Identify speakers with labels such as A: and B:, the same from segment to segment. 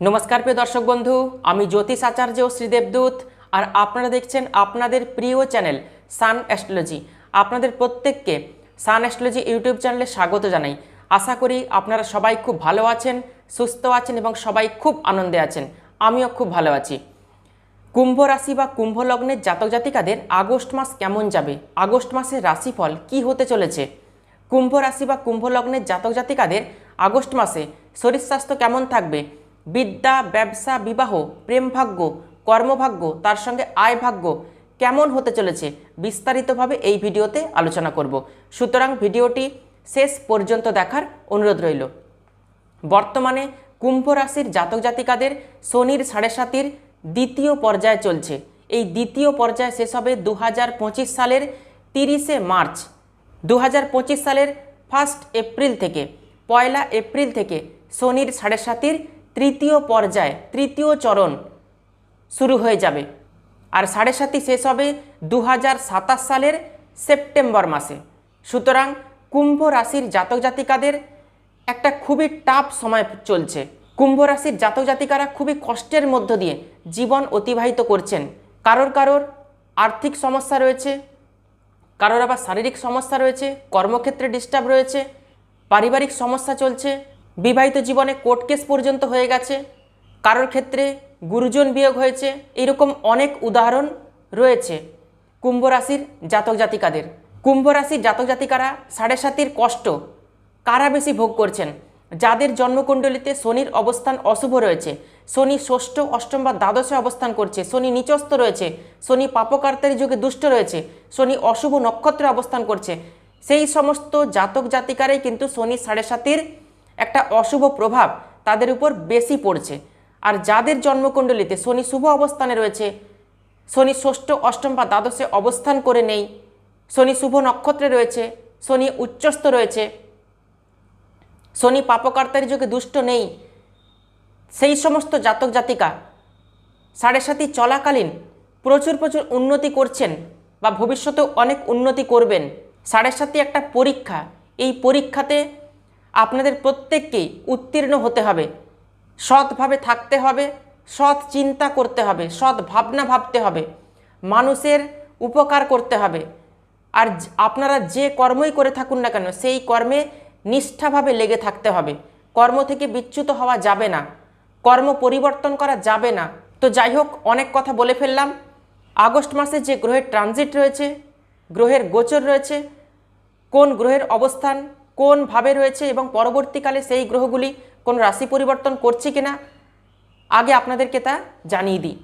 A: নমস্কার প্রিয় দর্শক বন্ধু, আমি জ্যোতিষ আচার্য শ্রীদেবদূত আর আপনারা দেখছেন আপনাদের প্রিয় চ্যানেল সান অ্যাস্ট্রোলজি। আপনাদের প্রত্যেককে সান অ্যাস্ট্রোলজি ইউটিউব চ্যানেলে স্বাগত জানাই। আশা করি আপনারা সবাই খুব ভালো আছেন, সুস্থ আছেন এবং সবাই খুব আনন্দে আছেন। আমিও খুব ভালো আছি। কুম্ভ রাশি বা কুম্ভ লগ্নের জাতক জাতিকাদের আগস্ট মাস কেমন যাবে? আগস্ট মাসের রাশিফল কি হতে চলেছে? কুম্ভ রাশি বা কুম্ভ লগ্নের জাতক জাতিকাদের আগস্ট মাসে শরীর স্বাস্থ্য কেমন থাকবে? বিদ্যা, ব্যবসা, বিবাহ, প্রেম ভাগ্য, কর্মভাগ্য, তার সঙ্গে আয় ভাগ্য কেমন হতে চলেছে বিস্তারিতভাবে এই ভিডিওতে আলোচনা করব। সুতরাং ভিডিওটি শেষ পর্যন্ত দেখার অনুরোধ রইল। বর্তমানে কুম্ভ রাশির জাতক জাতিকাদের শনির সাড়ে সাতির দ্বিতীয় পর্যায়ে চলছে। এই দ্বিতীয় পর্যায়ে শেষ হবে দু হাজার পঁচিশ সালের তিরিশে মার্চ। দু হাজার পঁচিশ সালের ফার্স্ট এপ্রিল থেকে, পয়লা এপ্রিল থেকে শনির সাড়ে সাতির তৃতীয় পর্যায়, তৃতীয় চরণ শুরু হয়ে যাবে। আর সাড়ে সাতই শেষ হবে দু হাজার সাতাশ সালের সেপ্টেম্বর মাসে। সুতরাং কুম্ভ রাশির জাতক জাতিকাদের একটা খুবই টাফ সময় চলছে। কুম্ভ রাশির জাতক জাতিকারা খুবই কষ্টের মধ্য দিয়ে জীবন অতিবাহিত করছেন। কারোর কারোর আর্থিক সমস্যা রয়েছে, কারোর আবার শারীরিক সমস্যা রয়েছে, কর্মক্ষেত্রে ডিস্টার্ব রয়েছে, পারিবারিক সমস্যা চলছে বিবাহিত জীবনে কোর্ট কেস পর্যন্ত হয়ে গেছে। কারোর ক্ষেত্রে গুরুজন বিয়োগ হয়েছে। এরকম অনেক উদাহরণ রয়েছে কুম্ভ রাশির জাতক জাতিকাদের। কুম্ভ রাশির জাতক জাতিকারা সাড়ে সাতির কষ্ট কারা বেশি ভোগ করছেন? যাদের জন্মকুণ্ডলিতে শনির অবস্থান অশুভ রয়েছে। শনি ষষ্ঠ, অষ্টম বা দ্বাদশে অবস্থান করছে। শনি নিচস্থ রয়েছে। শনি পাপকার্তারি যুগে দুষ্ট রয়েছে। শনি অশুভ নক্ষত্রে অবস্থান করছে। সেই সমস্ত জাতক জাতিকারাই কিন্তু শনি সাড়ে সাতির একটা অশুভ প্রভাব তাদের উপর বেশি পড়ছে। আর যাদের জন্মকুণ্ডলিতে শনি শুভ অবস্থানে রয়েছে, শনি ষষ্ঠ, অষ্টম বা দ্বাদশে অবস্থান করে নেই, শনি শুভ নক্ষত্রে রয়েছে, শনি উচ্চস্থ রয়েছে, শনি পাপকর্তার যুগে দুষ্ট নেই, সেই সমস্ত জাতক জাতিকা সাড়ে সাতি চলাকালীন প্রচুর প্রচুর উন্নতি করছেন বা ভবিষ্যতেও অনেক উন্নতি করবেন। সাড়ে সাতি একটা পরীক্ষা, এই পরীক্ষাতে আপনাদের প্রত্যেককেই উত্তীর্ণ হতে হবে। সৎভাবে থাকতে হবে, সৎ চিন্তা করতে হবে, সৎ ভাবনা ভাবতে হবে, মানুষের উপকার করতে হবে। আর আপনারা যে কর্মই করে থাকুন না কেন, সেই কর্মে নিষ্ঠাভাবে লেগে থাকতে হবে। কর্ম থেকে বিচ্যুত হওয়া যাবে না, কর্ম পরিবর্তন করা যাবে না। তো যাই হোক, অনেক কথা বলে ফেললাম। আগস্ট মাসে যে গ্রহের ট্রানজিট রয়েছে, গ্রহের গোচর রয়েছে, কোন গ্রহের অবস্থান কোন ভাবে রয়েছে এবং পরবর্তীকালে সেই গ্রহগুলি কোন রাশি পরিবর্তন করছে কিনা, আগে আপনাদেরকে তা জানিয়ে দিই।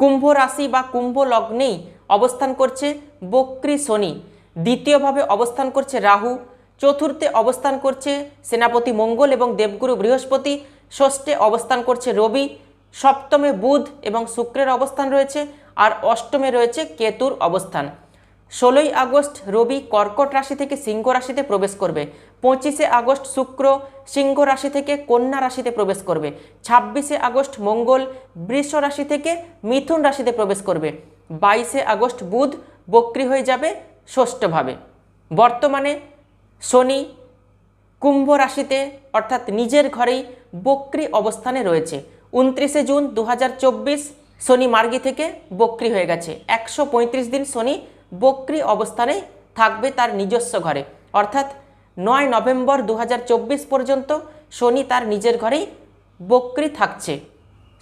A: কুম্ভ রাশি বা কুম্ভ লগ্নেই অবস্থান করছে বক্রি শনি, দ্বিতীয়ভাবে অবস্থান করছে রাহু, চতুর্থে অবস্থান করছে সেনাপতি মঙ্গল এবং দেবগুরু বৃহস্পতি, ষষ্ঠে অবস্থান করছে রবি, সপ্তমে বুধ এবং শুক্রের অবস্থান রয়েছে, আর অষ্টমে রয়েছে কেতুর অবস্থান। ষোলোই আগস্ট রবি কর্কট রাশি থেকে সিংহ রাশিতে প্রবেশ করবে। পঁচিশে আগস্ট শুক্র সিংহ রাশি থেকে কন্যা রাশিতে প্রবেশ করবে। ছাব্বিশে আগস্ট মঙ্গল বৃষ রাশি থেকে মিথুন রাশিতে প্রবেশ করবে। বাইশে আগস্ট বুধ বক্রি হয়ে যাবে ষষ্ঠভাবে। বর্তমানে শনি কুম্ভ রাশিতে, অর্থাৎ নিজের ঘরেই বক্রি অবস্থানে রয়েছে। উনত্রিশে জুন দু হাজার চব্বিশ শনি মার্গি থেকে বক্রি হয়ে গেছে। একশো পঁয়ত্রিশ দিন শনি বক্রি অবস্থানে থাকবে তার নিজস্ব ঘরে। অর্থাৎ নয় নভেম্বর দু হাজার চব্বিশ পর্যন্ত শনি তার নিজের ঘরেই বক্রি থাকছে।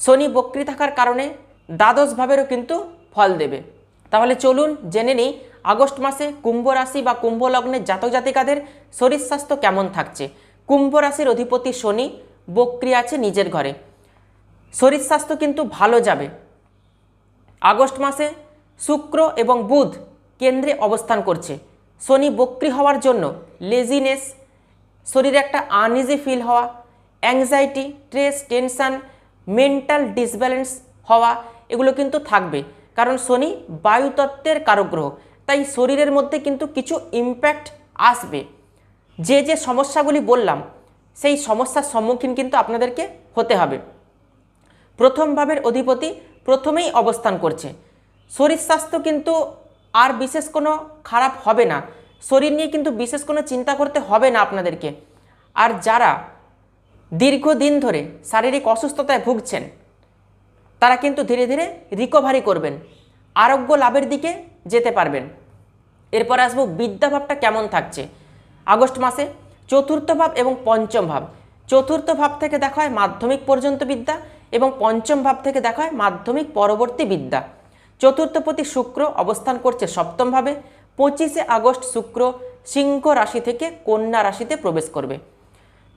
A: শনি বক্রি থাকার কারণে দ্বাদশ ভাবেরও কিন্তু ফল দেবে। তাহলে চলুন জেনে নিই আগস্ট মাসে কুম্ভ রাশি বা কুম্ভ লগ্নের জাতক জাতিকাদের শরীর স্বাস্থ্য কেমন থাকছে। কুম্ভ রাশির অধিপতি শনি বক্রি আছে নিজের ঘরে। শরীর স্বাস্থ্য কিন্তু ভালো যাবে। আগস্ট মাসে শুক্র এবং বুধ কেন্দ্রে অবস্থান করছে। শনি বক্রি হওয়ার জন্য লেজিনেস শরীরে একটা আনইজি ফিল হওয়া anxiety stress tension mental disbalance হওয়া, এগুলো কিন্তু থাকবে। কারণ শনি বায়ুতত্ত্বের কারক গ্রহ তাই শরীরের মধ্যে কিন্তু কিছু ইম্প্যাক্ট আসবে। যে যে সমস্যাগুলি বললাম, সেই সমস্যার সম্মুখীন কিন্তু আপনাদেরকে হতে হবে। প্রথম ভাবের অধিপতি প্রথমেই অবস্থান করছে। শরীর স্বাস্থ্য কিন্তু আর বিশেষ কোনো খারাপ হবে না। শরীর নিয়ে কিন্তু বিশেষ কোনো চিন্তা করতে হবে না আপনাদেরকে। আর যারা দীর্ঘদিন ধরে শারীরিক অসুস্থতায় ভুগছেন, তারা কিন্তু ধীরে ধীরে রিকভারি করবেন, আরোগ্য লাভের দিকে যেতে পারবেন। এরপর আসব বিদ্যাভাবটা কেমন থাকছে? আগস্ট মাসে চতুর্থ ভাব এবং পঞ্চম ভাব। চতুর্থ ভাব থেকে দেখা হয় মাধ্যমিক পর্যন্ত বিদ্যা এবং পঞ্চম ভাব থেকে দেখা হয় মাধ্যমিক পরবর্তী বিদ্যা। চতুর্থপতি শুক্র অবস্থান করছে সপ্তম ভাবে পঁচিশে আগস্ট শুক্র সিংহ রাশি থেকে কন্যা রাশিতে প্রবেশ করবে।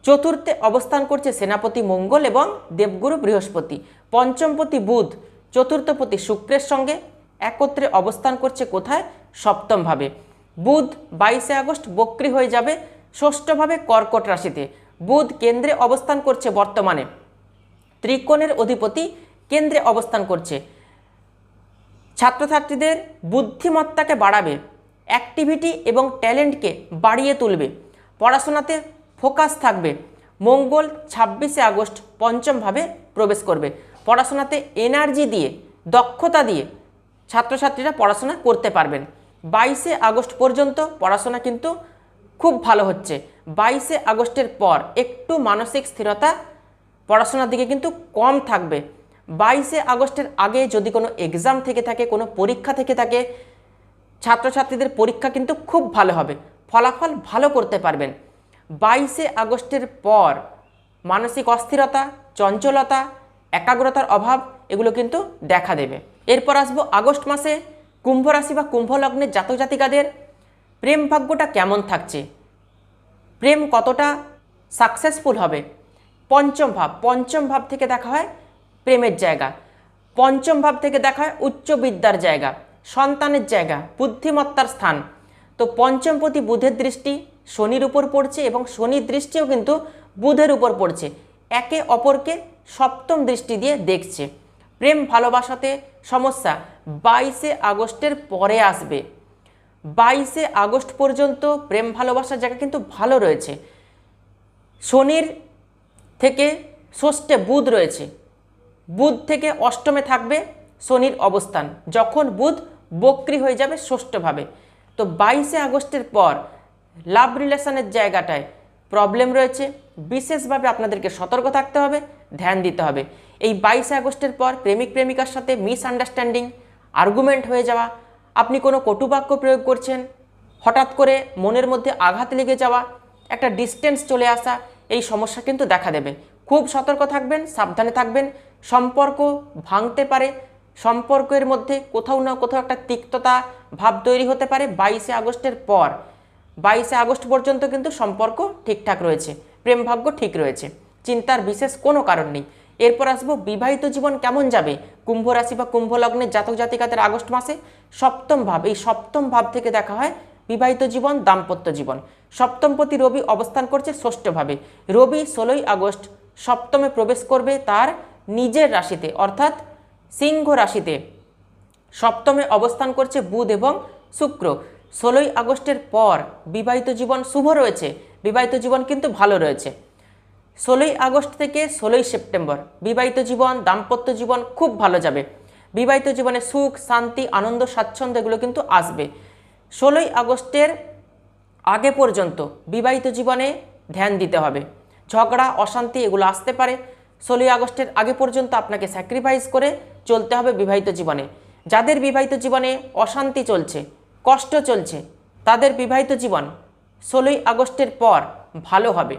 A: চতুর্থে অবস্থান করছে সেনাপতি মঙ্গল এবং দেবগুরু বৃহস্পতি। পঞ্চমপতি বুধ চতুর্থপতি শুক্রের সঙ্গে একত্রে অবস্থান করছে কোথায়? সপ্তমভাবে। বুধ বাইশে আগস্ট বক্রি হয়ে যাবে ষষ্ঠভাবে কর্কট রাশিতে। বুধ কেন্দ্রে অবস্থান করছে বর্তমানে। ত্রিকোণের অধিপতি কেন্দ্রে অবস্থান করছে। ছাত্রছাত্রীদের বুদ্ধিমত্তাকে বাড়াবে অ্যাক্টিভিটি এবং ট্যালেন্টকে বাড়িয়ে তুলবে, পড়াশোনাতে ফোকাস থাকবে, মঙ্গল ছাব্বিশে আগস্ট পঞ্চমভাবে প্রবেশ করবে। পড়াশোনাতে এনার্জি দিয়ে, দক্ষতা দিয়ে ছাত্রছাত্রীরা পড়াশোনা করতে পারবেন। বাইশে আগস্ট পর্যন্ত পড়াশোনা কিন্তু খুব ভালো হচ্ছে। বাইশে আগস্টের পর একটু মানসিক স্থিরতা পড়াশোনার দিকে কিন্তু কম থাকবে। বাইশে আগস্টের আগে যদি কোনো এক্সাম থেকে থাকে, কোনো পরীক্ষা থেকে থাকে, ছাত্রছাত্রীদের পরীক্ষা কিন্তু খুব ভালো হবে। ফলাফল ভালো করতে পারবেন। বাইশে আগস্টের পর মানসিক অস্থিরতা, চঞ্চলতা, একাগ্রতার অভাব এগুলো কিন্তু দেখা দেবে। এরপর আসব আগস্ট মাসে কুম্ভ রাশি বা কুম্ভ লগ্নের জাতক জাতিকাদের প্রেম ভাগ্যটা কেমন থাকছে? প্রেম কতটা সাকসেসফুল হবে? পঞ্চম ভাব। পঞ্চম ভাব থেকে দেখা হয় প্রেমের জায়গা। পঞ্চম ভাব থেকে দেখা হয় উচ্চ বিদ্যার জায়গা, সন্তানের জায়গা, বুদ্ধিমত্তার স্থান। তো পঞ্চমপতি বুধের দৃষ্টি শনির উপর পড়ছে এবং শনির দৃষ্টিও কিন্তু বুধের উপর পড়ছে। একে অপরকে সপ্তম দৃষ্টি দিয়ে দেখছে। প্রেম ভালোবাসাতে সমস্যা, বাইশে আগস্টের পরে আসবে। বাইশে আগস্ট পর্যন্ত প্রেম ভালোবাসার জায়গা কিন্তু ভালো রয়েছে। শনির থেকে ষষ্ঠে বুধ রয়েছে। বুধ থেকে অষ্টমে থাকবে শনির অবস্থান। যখন বুধ বক্রি হয়ে যাবে ষষ্ঠভাবে। তো বাইশে আগস্টের পর লাভ রিলেশনের জায়গাটায় প্রবলেম রয়েছে। বিশেষভাবে আপনাদেরকে সতর্ক থাকতে হবে, ধ্যান দিতে হবে। এই বাইশে আগস্টের পর প্রেমিক প্রেমিকার সাথে মিসআন্ডারস্ট্যান্ডিং, আর্গুমেন্ট হয়ে যাওয়া, আপনি কোনো কটুবাক্য প্রয়োগ করছেন, হঠাৎ করে মনের মধ্যে আঘাত লেগে যাওয়া, একটা ডিস্টেন্স চলে আসা, এই সমস্যা কিন্তু দেখা দেবে। খুব সতর্ক থাকবেন, সাবধানে থাকবেন সম্পর্ক ভাঙতে পারে, সম্পর্কের মধ্যে কোথাও না কোথাও একটা তিক্ততা ভাব তৈরি হতে পারে বাইশে আগস্টের পর। বাইশে আগস্ট পর্যন্ত কিন্তু সম্পর্ক ঠিকঠাক রয়েছে, প্রেম ভাগ্য ঠিক রয়েছে, চিন্তার বিশেষ কোনো কারণ নেই। এরপর আসব বিবাহিত জীবন কেমন যাবে? কুম্ভ রাশি বা কুম্ভ লগ্নের জাতক জাতিকাদের আগস্ট মাসে সপ্তম ভাব, এই সপ্তম ভাব থেকে দেখা হয় বিবাহিত জীবন, দাম্পত্য জীবন। সপ্তমপতি রবি অবস্থান করছে ষষ্ঠভাবে রবি ষোলোই আগস্ট সপ্তমে প্রবেশ করবে তার নিজের রাশিতে, অর্থাৎ সিংহ রাশিতে সপ্তমে অবস্থান করছে বুধ এবং শুক্র। ষোলোই আগস্টের পর বিবাহিত জীবন শুভ রয়েছে। বিবাহিত জীবন কিন্তু ভালো রয়েছে। ষোলোই আগস্ট থেকে ষোলোই সেপ্টেম্বর বিবাহিত জীবন, দাম্পত্য জীবন খুব ভালো যাবে। বিবাহিত জীবনে সুখ, শান্তি, আনন্দ, স্বাচ্ছন্দ্য এগুলো কিন্তু আসবে। ষোলোই আগস্টের আগে পর্যন্ত বিবাহিত জীবনে ধ্যান দিতে হবে। ঝগড়া, অশান্তি এগুলো আসতে পারে। ষোলোই আগস্টের আগে পর্যন্ত আপনাকে স্যাক্রিফাইস করে চলতে হবে বিবাহিত জীবনে। যাদের বিবাহিত জীবনে অশান্তি চলছে, কষ্ট চলছে, তাদের বিবাহিত জীবন ষোলোই আগস্টের পর ভালো হবে।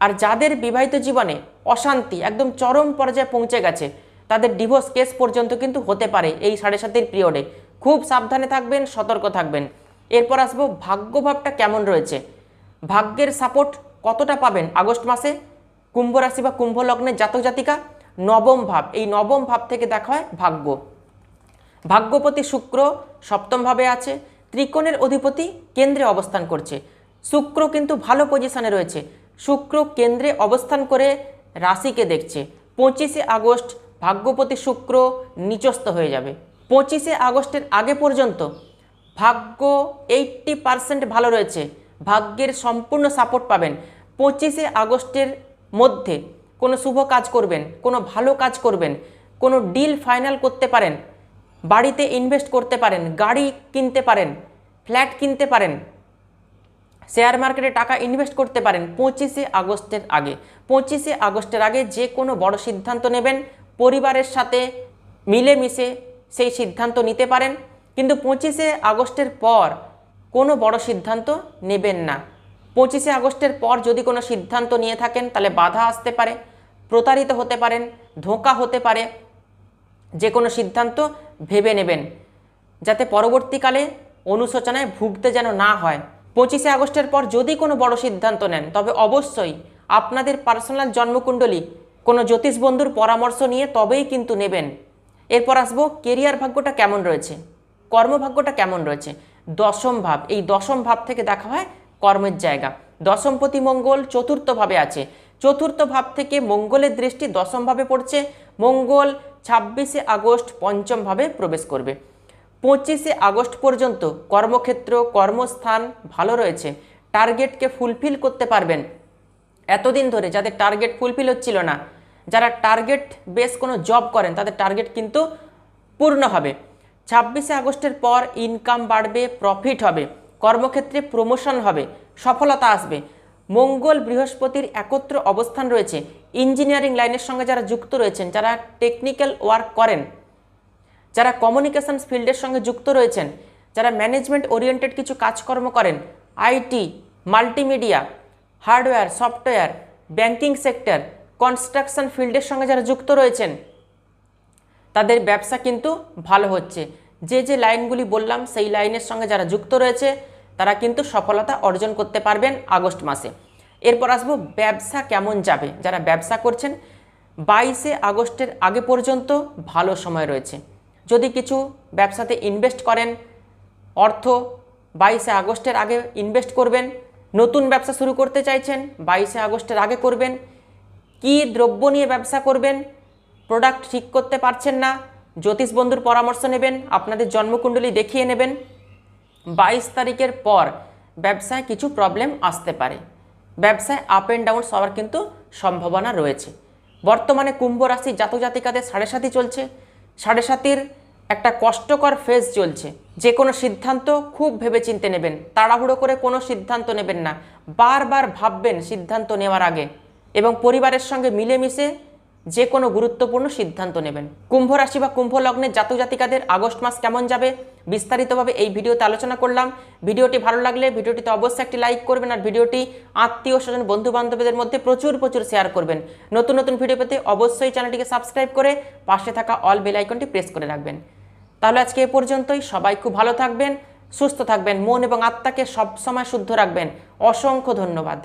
A: আর যাদের বিবাহিত জীবনে অশান্তি, একদম চরম পর্যায়ে পৌঁছে গেছে, তাদের ডিভোর্স কেস পর্যন্ত কিন্তু হতে পারে এই সাড়ে সাতের পিরিয়ডে খুব সাবধানে থাকবেন, সতর্ক থাকবেন। এরপর আসব ভাগ্যভাবটা কেমন রয়েছে? ভাগ্যের সাপোর্ট কতটা পাবেন আগস্ট মাসে? কুম্ভ রাশি বা কুম্ভ লগ্নের জাতক জাতিকা, নবম ভাব। এই নবম ভাব থেকে দেখা হয় ভাগ্য। ভাগ্যপতি শুক্র সপ্তমভাবে আছে, ত্রিকোণের অধিপতি কেন্দ্রে অবস্থান করছে। শুক্র কিন্তু ভালো পজিশনে রয়েছে। শুক্র কেন্দ্রে অবস্থান করে রাশিকে দেখছে। পঁচিশে আগস্ট ভাগ্যপতি শুক্র নিচস্থ হয়ে যাবে। পঁচিশে আগস্টের আগে পর্যন্ত ভাগ্য এইট্টি পারসেন্ট ভালো রয়েছে। ভাগ্যের সম্পূর্ণ সাপোর্ট পাবেন। পঁচিশে আগস্টের মধ্যে কোনো শুভ কাজ করবেন, কোনো ভালো কাজ করবেন, কোনো ডিল ফাইনাল করতে পারেন, বাড়িতে ইনভেস্ট করতে পারেন, গাড়ি কিনতে পারেন ফ্ল্যাট কিনতে পারেন শেয়ার মার্কেটে টাকা ইনভেস্ট করতে পারেন, পঁচিশে আগস্টের আগে। পঁচিশে আগস্টের আগে যে কোনো বড় সিদ্ধান্ত নেবেন, পরিবারের সাথে মিলেমিশে সেই সিদ্ধান্ত নিতে পারেন, কিন্তু পঁচিশে আগস্টের পর কোনো বড় সিদ্ধান্ত নেবেন না। পঁচিশে আগস্টের পর যদি কোনো সিদ্ধান্ত নিয়ে থাকেন, তাহলে বাধা আসতে পারে, প্রতারিত হতে পারেন, ধোঁকা হতে পারে, যে কোনো সিদ্ধান্ত ভেবে নেবেন, যাতে পরবর্তীকালে অনুশোচনায় ভুগতে যেন না হয়। পঁচিশে আগস্টের পর যদি কোনো বড় সিদ্ধান্ত নেন, তবে অবশ্যই আপনাদের পার্সোনাল জন্মকুণ্ডলী, কোনো জ্যোতিষ বন্ধুর পরামর্শ নিয়ে তবেই কিন্তু নেবেন। এরপর আসব, কেরিয়ার ভাগ্যটা কেমন রয়েছে? কর্মভাগ্যটা কেমন রয়েছে? দশম ভাব, এই দশম ভাব থেকে দেখা হয় কর্মের জায়গা। দশমপতি মঙ্গল চতুর্থভাবে আছে। চতুর্থ ভাব থেকে মঙ্গলের দৃষ্টি দশম ভাবে পড়ছে। মঙ্গল ছাব্বিশে আগস্ট পঞ্চম ভাবে প্রবেশ করবে। পঁচিশে আগস্ট পর্যন্ত কর্মক্ষেত্র, কর্মস্থান ভালো রয়েছে। টার্গেটকে ফুলফিল করতে পারবেন। এতদিন ধরে যাদের টার্গেট ফুলফিল হচ্ছিল না, যারা টার্গেট বেস কোনো জব করেন, তাদের টার্গেট কিন্তু পূর্ণ হবে। ছাব্বিশে আগস্টের পর ইনকাম বাড়বে, প্রফিট হবে। কর্মক্ষেত্রে প্রমোশন হবে, সফলতা আসবে। মঙ্গল বৃহস্পতির একত্র অবস্থান রয়েছে। ইঞ্জিনিয়ারিং লাইনের সঙ্গে যারা যুক্ত রয়েছেন, যারা টেকনিক্যাল ওয়ার্ক করেন, যারা কমিউনিকেশনস ফিল্ডের সঙ্গে যুক্ত রয়েছেন, যারা ম্যানেজমেন্ট ওরিয়েন্টেড কিছু কাজকর্ম করেন IT multimedia hardware software banking sector construction ফিল্ডের সঙ্গে যারা যুক্ত রয়েছেন, তাদের ব্যবসা কিন্তু ভালো হচ্ছে। যে যে লাইনগুলি বললাম, সেই লাইনের সঙ্গে যারা যুক্ত রয়েছে, তারা কিন্তু সফলতা অর্জন করতে পারবেন আগস্ট মাসে। এরপর আসব ব্যবসা কেমন যাবে? যারা ব্যবসা করছেন, বাইশে আগস্টের আগে পর্যন্ত ভালো সময় রয়েছে। যদি কিছু ব্যবসাতে ইনভেস্ট করেন, অর্থ বাইশে আগস্টের আগে ইনভেস্ট করবেন, নতুন ব্যবসা শুরু করতে চাইছেন, বাইশে আগস্টের আগে করবেন, কি দ্রব্য নিয়ে ব্যবসা করবেন প্রোডাক্ট ঠিক করতে পারছেন না জ্যোতিষ বন্ধুর পরামর্শ নেবেন, আপনাদের জন্মকুণ্ডলী দেখিয়ে নেবেন। বাইশ তারিখের পর ব্যবসায় কিছু প্রবলেম আসতে পারে। ব্যবসায় আপ অ্যান্ড ডাউন হওয়ার কিন্তু সম্ভাবনা রয়েছে। বর্তমানে কুম্ভ রাশি জাতক জাতিকাদের সাড়ে সাথী চলছে। সাড়ে সাতির একটা কষ্টকর ফেজ চলছে। যে কোনো সিদ্ধান্ত খুব ভেবেচিন্তে নেবেন। তাড়াহুড়ো করে কোনো সিদ্ধান্ত নেবেন না। বারবার ভাববেন সিদ্ধান্ত নেওয়ার আগে। এবং পরিবারের সঙ্গে মিলেমিশে যে কোনো গুরুত্বপূর্ণ সিদ্ধান্ত নেবেন। কুম্ভ রাশি বা কুম্ভ লগ্নের জাতক জাতিকাদের আগস্ট মাস কেমন যাবে বিস্তারিতভাবে এই ভিডিওতে আলোচনা করলাম। ভিডিওটি ভালো লাগলে ভিডিওটিতে অবশ্যই একটি লাইক করবেন আর ভিডিওটি আত্মীয় স্বজন বন্ধু বান্ধবীদের মধ্যে প্রচুর প্রচুর শেয়ার করবেন। নতুন নতুন ভিডিও পেতে অবশ্যই চ্যানেলটিকে সাবস্ক্রাইব করে পাশে থাকা অল বেল আইকনটি প্রেস করে রাখবেন। তাহলে আজকে এ পর্যন্তই। সবাই খুব ভালো থাকবেন, সুস্থ থাকবেন, মন এবং আত্মাকে সবসময় শুদ্ধ রাখবেন। অসংখ্য ধন্যবাদ।